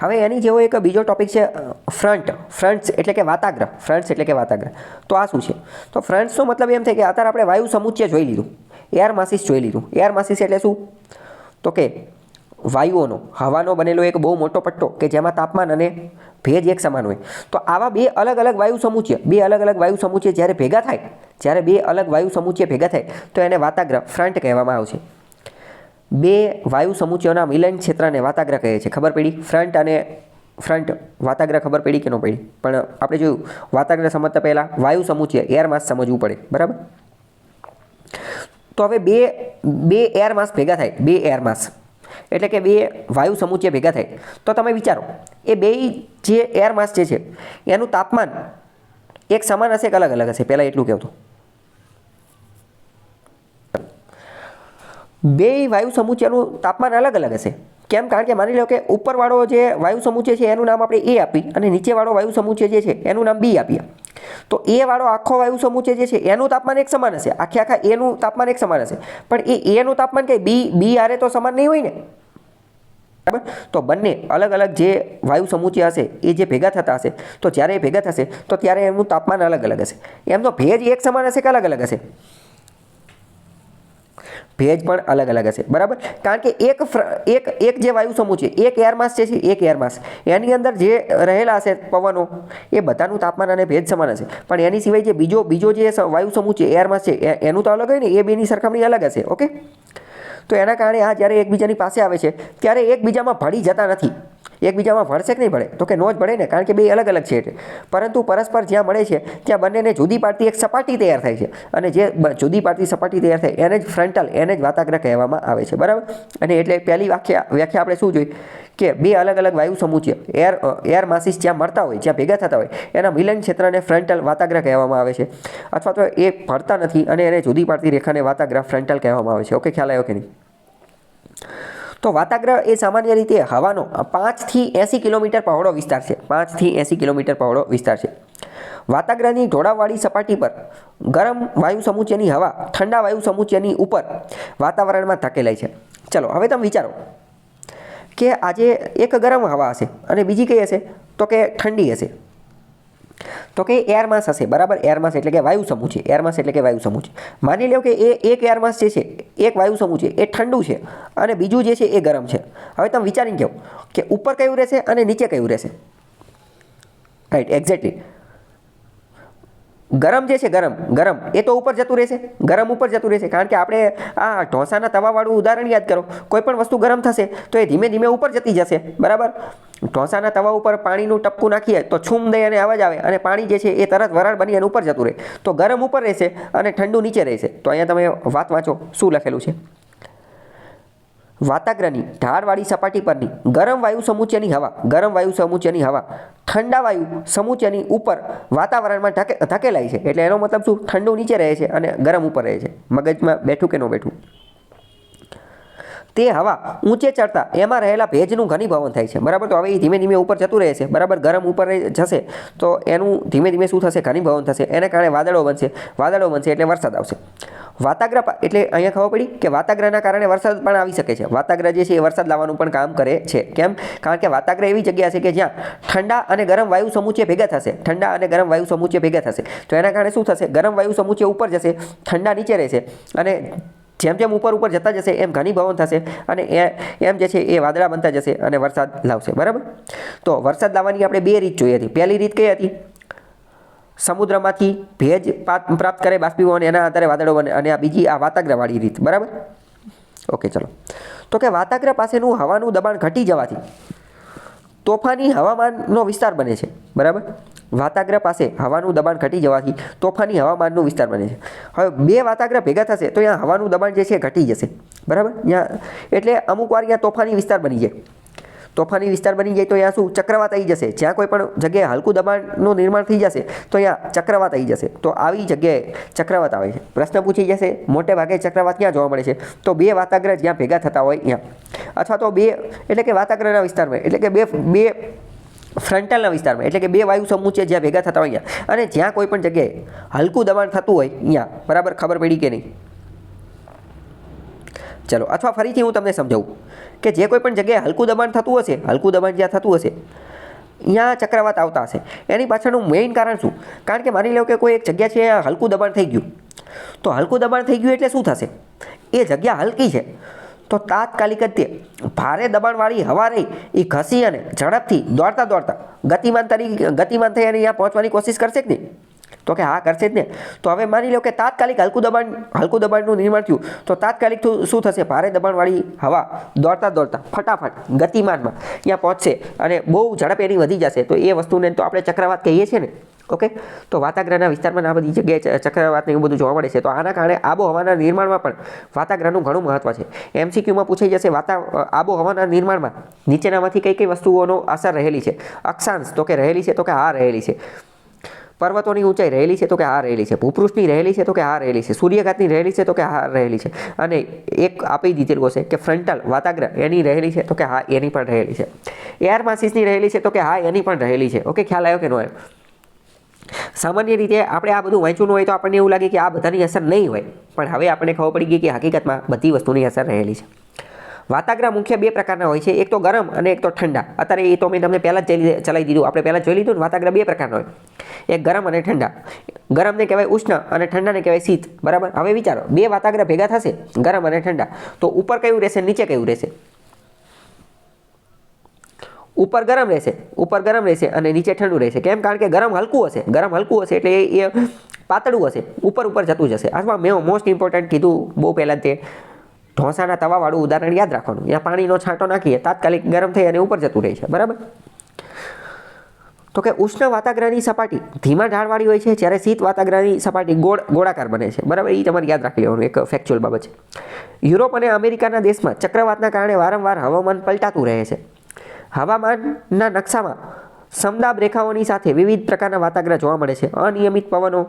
હવે એની જેવો એક બીજો ટોપિક છે ફ્રન્ટ ફ્રન્ટ્સ એટલે કે વાતાગ્રહ ફ્રન્ટ્સ એટલે કે વાતાગ્રહ તો આ શું છે? તો ફ્રન્ટ્સનો મતલબ એમ થાય કે અત્યારે આપણે વાયુ સમુચ્ચય જોઈ લીધું. એર માસિસ જોઈ લીધું. એર માસિસ એટલે શું? તો કે વાયુઓનો, હવાનો બનેલો એક બહુ મોટો પટ્ટો કે જેમાં તાપમાન અને ભેજ એક સમાન હોય. તો આવા બે અલગ અલગ વાયુ સમુચ્ય બે અલગ અલગ વાયુ સમુચ્ય જ્યારે ભેગા થાય, જ્યારે બે અલગ વાયુ સમુચ્ય ભેગા થાય, તો એને વાતાગ્રહ ફ્રન્ટ કહેવામાં આવશે બે વાયુ સમુચ્યોના મિલન ક્ષેત્રને વાતાગ્રહ કહે છે. ખબર પડી? ફ્રન્ટ અને ફ્રન્ટ વાતાગ્રહ ખબર પડી કે ન પડી? પણ આપણે જોયું, વાતાગ્રહ સમજતા પહેલાં વાયુ સમુચ્ય એર માસ સમજવું પડે. બરાબર? તો હવે બે બે એર માસ ભેગા થાય. બે એર માસ એટલે કે બે વાયુ સમુચ્ય ભેગા થાય. તો તમે વિચારો, એ બે જે એર માસ જે છે, એનું તાપમાન એક સમાન હશે કે અલગ અલગ હશે? પહેલાં એટલું કહેતો બે વાયુ સમુચ્યનું તાપમાન અલગ અલગ હશે. કેમ? કારણ કે માની લો કે ઉપરવાળો જે વાયુ સમુચ્ય છે, એનું નામ આપણે એ આપી અને નીચેવાળો વાયુ સમુચ્ય જે છે, એનું નામ બી આપીએ. તો એ વાળો આખો વાયુ સમુચ્ય જે છે, એનું તાપમાન એક સમાન હશે. આખે આખા એનું તાપમાન એક સમાન હશે. પણ એ એનું તાપમાન કંઈ? બી બી આરે તો સમાન નહીં હોય ને? બરાબર? તો બંને અલગ અલગ જે વાયુ સમુચ્ય હશે, એ જે ભેગા થતા હશે, તો જ્યારે એ ભેગા થશે, તો ત્યારે એમનું તાપમાન અલગ અલગ હશે. એમનો ભેજ એક સમાન હશે કે અલગ અલગ હશે? ભેજ પણ અલગ અલગ હશે. બરાબર? કારણ કે એક એક એક જે વાયુ સમૂહ છે, એક એરમાસ છે, એક એરમાસ એની અંદર જે રહેલા હશે પવનો, એ બધાનું તાપમાન અને ભેજ સમાન હશે. પણ એની સિવાય જે બીજો બીજો જે વાયુ સમૂહ છે એરમાસ છે એનું તો અલગ હોય ને, એ બેની સરખામણી અલગ હશે, ઓકે? તો એના કારણે આ જ્યારે એકબીજાની પાસે આવે છે, ત્યારે એકબીજામાં ભળી જતા નથી. એકબીજામાં ભળશે કે નહીં ભળે? તો કે નો જ ભળે ને, કારણ કે બે અલગ અલગ છે એટલે. પરંતુ પરસ્પર જ્યાં મળે છે, ત્યાં બંનેને જુદી પાડતી એક સપાટી તૈયાર થાય છે. અને જે જુદી પાડતી સપાટી તૈયાર થાય, એને જ ફ્રન્ટલ એને જ વાતાગ્રહ કહેવામાં આવે છે. બરાબર? અને એટલે પહેલી વ્યાખ્યા વ્યાખ્યા આપણે શું જોઈ? કે બે અલગ અલગ વાયુ સમુચ્ચય એર એર માસિસ જ્યાં મળતા હોય, જ્યાં ભેગા થતા હોય, એના મિલન ક્ષેત્રને ફ્રન્ટલ વાતાગ્રહ કહેવામાં આવે છે. અથવા તો એ ભળતા નથી અને એને જુદી પાડતી રેખાને વાતાગ્રહ ફ્રન્ટલ કહેવામાં આવે છે. ઓકે, ખ્યાલ આવ્યો કે નહીં? તો વાતાગ્રહ એ સામાન્ય રીતે હવાનો પાંચથી એંસી કિલોમીટર પહોળો વિસ્તાર છે. પાંચથી એંસી કિલોમીટર પહોળો વિસ્તાર છે. વાતાગ્રહની ઢોળાવવાળી સપાટી પર ગરમ વાયુ સમુચ્ચયની હવા ઠંડા વાયુ સમુચ્ચયની ઉપર વાતાવરણમાં ધકેલાય છે. ચલો, હવે તમે વિચારો કે આજે એક ગરમ હવા હશે અને બીજી કઈ હશે? તો કે ઠંડી હશે. તો કે એર માસ હશે, બરાબર? એર માસ એટલે કે વાયુ સમૂહ છે. એર માસ એટલે કે વાયુ સમૂહ છે. માની લો કે એ એક એર માસ જે છે, એક વાયુ સમૂહ છે, એ ઠંડુ છે અને બીજું જે છે, એ ગરમ છે. હવે તમે વિચારીને કહો કે ઉપર કયું રહેશે અને નીચે કયું રહેશે? રાઈટ એક્ઝેક્ટલી ગરમ જે છે, ગરમ. ગરમ. એ તો ઉપર જતું રહેશે. ગરમ ઉપર જતું રહેશે. કારણ કે આપણે આ ઢોસાના તવાવાળું ઉદાહરણ યાદ કરો. કોઈ પણ વસ્તુ ગરમ થશે તો એ ધીમે ધીમે ઉપર જતી જશે. બરાબર? ઢોસાના તવા ઉપર પાણીનું ટપકું નાખીએ તો છૂમ દઈએ અને અવાજ આવે અને પાણી જે છે એ તરત વરાળ બની અને ઉપર જતું રહે. તો ગરમ ઉપર રહેશે અને ઠંડુ નીચે રહેશે. તો અહીંયા તમે વાત વાંચો, શું લખેલું છે? વાતાગ્રહની ઢાળવાળી સપાટી પરની ગરમ વાયુ સમુચ્યની હવા, ગરમ વાયુ સમુચ્યની હવા, ઠંડા વાયુ સમુચ્યની ઉપર વાતાવરણમાં ધકે ધકેલાય છે. એટલે એનો મતલબ શું? ઠંડુ નીચે રહે છે અને ગરમ ઉપર રહે છે. મગજમાં બેઠું કે ન બેઠું? તે હવા ઊંચે ચડતા એમાં રહેલા ભેજનું ઘનીભવન થાય છે. બરાબર? તો હવે એ ધીમે ધીમે ઉપર જતું રહે છે. બરાબર? ગરમ ઉપર જશે તો એનું ધીમે ધીમે શું થશે? ઘનીભવન થશે. એને કારણે વાદળો બનશે. વાદળો બનશે એટલે વરસાદ આવશે. વાતાગ્રહ એટલે અહીંયા ખબર પડી કે વાતાગ્રહના કારણે વરસાદ પણ આવી શકે છે. વાતાગ્રહ જે છે એ વરસાદ લાવવાનું પણ કામ કરે છે. કેમ? કારણ કે વાતાગ્રહ એવી જગ્યા છે કે જ્યાં ઠંડા અને ગરમ વાયુ સમુચ્ચય ભેગા થશે. ઠંડા અને ગરમ વાયુ સમુચ્ચય ભેગા થશે. તો એના કારણે શું થશે? ગરમ વાયુ સમુચ્ચય ઉપર જશે, ઠંડા નીચે રહેશે અને જેમ જેમ ઉપર ઉપર જતા જશે, એમ ઘનીભવન થશે અને એ, એમ જે છે એ વાદળા બનતા જશે અને વરસાદ લાવશે, બરાબર? તો વરસાદ લાવવાની આપણે બે રીત જોઈ હતી. પહેલી રીત કઈ હતી? સમુદ્રમાંથી ભેજ પાત- પ્રાપ્ત કરે બાષ્પીભવન એના આધારે વાદળો બને અને આ બીજી આ વાતાગ્રહવાળી રીત, બરાબર? ઓકે, ચલો. તો કે વાતાગ્ર પાસેનું હવાનું દબાણ ઘટી જવાથી તોફાની હવામાનનો વિસ્તાર બને છે, બરાબર? વાતાગ્રહ પાસે હવાનું દબાણ ઘટી જવાથી તોફાની હવામાનનો વિસ્તાર બને છે. હવે બે વાતાગ્રહ ભેગા થશે તો અહીંયા હવાનું દબાણ જે છે ઘટી જશે. બરાબર? ત્યાં એટલે અમુક વાર અહીંયા તોફાની વિસ્તાર બની જાય. તોફાની વિસ્તાર બની જાય તો અહીંયા શું? ચક્રવાત આવી જશે. જ્યાં કોઈ પણ જગ્યાએ હલકું દબાણનું નિર્માણ થઈ જશે તો અહીંયા ચક્રવાત આવી જશે. તો આવી જગ્યાએ ચક્રવાત આવે છે. પ્રશ્ન પૂછી જશે, મોટે ભાગે ચક્રવાત ક્યાં જોવા મળે છે? તો બે વાતાગ્રહ જ્યાં ભેગા થતા હોય ત્યાં અથવા તો બે, એટલે કે વાતાગ્રહના વિસ્તારમાં. એટલે કે બે બે ફ્રન્ટલના વિસ્તારમાં, એટલે કે બે વાયુ છે જ્યાં ભેગા થતા હોય અને જ્યાં કોઈ પણ જગ્યાએ હલકું દબાણ થતું હોય અહીંયા, બરાબર ખબર પડી કે નહીં? ચલો, અથવા ફરીથી હું તમને સમજાવું કે જે કોઈ પણ જગ્યાએ હલકું દબાણ થતું હશે, હલકું દબાણ જ્યાં થતું હશે અહીંયા ચક્રવાત આવતા હશે. એની પાછળનું મેઇન કારણ શું? કારણ કે માની લો કે કોઈ એક જગ્યા છે હલકું દબાણ થઈ ગયું. તો હલકું દબાણ થઈ ગયું એટલે શું થશે? એ જગ્યા હલકી છે. તો તાત્કાલિક જ તે ભારે દબાણવાળી હવા રહી એ ઘસી અને ઝડપથી દોડતા દોડતા ગતિમાન તરીકે, ગતિમાન થઈ અને અહીંયા પહોંચવાની કોશિશ કરશે કે નહીં? તો કે હા, કરશે જ ને. તો હવે માની લો કે તાત્કાલિક હલકું દબાણ, હલકું દબાણનું નિર્માણ થયું. તો તાત્કાલિક શું થશે? ભારે દબાણવાળી હવા દોડતા દોડતા ફટાફટ ગતિમાનમાં ત્યાં પહોંચશે અને બહુ ઝડપ એની વધી જશે. તો એ વસ્તુને તો આપણે ચક્રવાત કહીએ છીએ ને. ઓકે? તો વાતાગ્રહના વિસ્તારમાં આ બધી જગ્યાએ ચક્રવાત એવું બધું જોવા મળે છે. તો આના કારણે આબોહવાના નિર્માણમાં પણ વાતાગ્રહનું ઘણું મહત્વ છે. એમસીક્યુમાં પૂછાઈ જશે, વાતા આબોહવાના નિર્માણમાં નીચેનામાંથી કઈ કઈ વસ્તુઓનો અસર રહેલી છે? અક્ષાંશ તો કે રહેલી છે તો કે હા રહેલી છે. પર્વતોની ઊંચાઈ રહેલી છે તો કે હા રહેલી છે. ભૂપૃષ્ઠની રહેલી છે તો કે હા રહેલી છે. સૂર્યઘાતની રહેલી છે તો કે હા રહેલી છે. અને એક આપી દીધેલું હશે કે ફ્રન્ટલ વાતાગ્રહ એની રહેલી છે તો કે હા એની પણ રહેલી છે. એર માસિસની રહેલી છે તો કે હા એની પણ રહેલી છે. ઓકે, ખ્યાલ આવ્યો કે નો આવ્યો? સામાન્ય રીતે આપણે આ બધું વાંચ્યું હોય તો આપણને એવું લાગે કે આ બધાની અસર નહીં હોય. પણ હવે આપણને ખબર પડી ગઈ કે હકીકતમાં બધી વસ્તુની અસર રહેલી છે. વાતાગ્રહ મુખ્ય બે પ્રકારના હોય છે. એક તો ગરમ અને એક તો ઠંડા. અત્યારે એ તો મેં તમને પહેલાં જ ચલાવી દીધું. આપણે પહેલાં જોઈ લીધું ને વાતાગ્રહ બે પ્રકારના હોય. એક ગરમ અને ઠંડા. ગરમને કહેવાય ઉષ્ણ અને ઠંડાને કહેવાય શીત. બરાબર? હવે વિચારો, બે વાતાગ્રહ ભેગા થશે, ગરમ અને ઠંડા. તો ઉપર કયું રહેશે? નીચે કયું રહેશે? ઉપર ગરમ રહેશે, ઉપર ગરમ રહેશે અને નીચે ઠંડુ રહેશે. કેમ? કારણ કે ગરમ હલકું હશે. ગરમ હલકું હશે એટલે એ પાતળું હશે. ઉપર ઉપર જતું જશે. અથવા મેં મોસ્ટ ઇમ્પોર્ટન્ટ કીધું બહુ પહેલાં તે ઢોસાના તવાવાળું ઉદાહરણ યાદ રાખવાનું. ત્યાં પાણીનો છાંટો નાખીએ, તાત્કાલિક ગરમ થઈ અને ઉપર જતું રહે છે. બરાબર? તો કે ઉષ્ણ વાતાગ્રહની સપાટી. ધીમા ઢાળવાળી હોય છે, જ્યારે શીત વાતાગ્રહની સપાટી ગોળ, ગોળાકાર બને છે. બરાબર? એ તમારે યાદ રાખી લેવાનું, એક ફેક્ચ્યુઅલ બાબત છે. યુરોપ અને અમેરિકાના દેશમાં ચક્રવાતના કારણે વારંવાર હવામાન પલટાતું રહે છે. હવામાનના નકશામાં સમદાબ રેખાઓની સાથે વિવિધ પ્રકારના વાતાગ્રહ જોવા મળે છે. અનિયમિત પવનો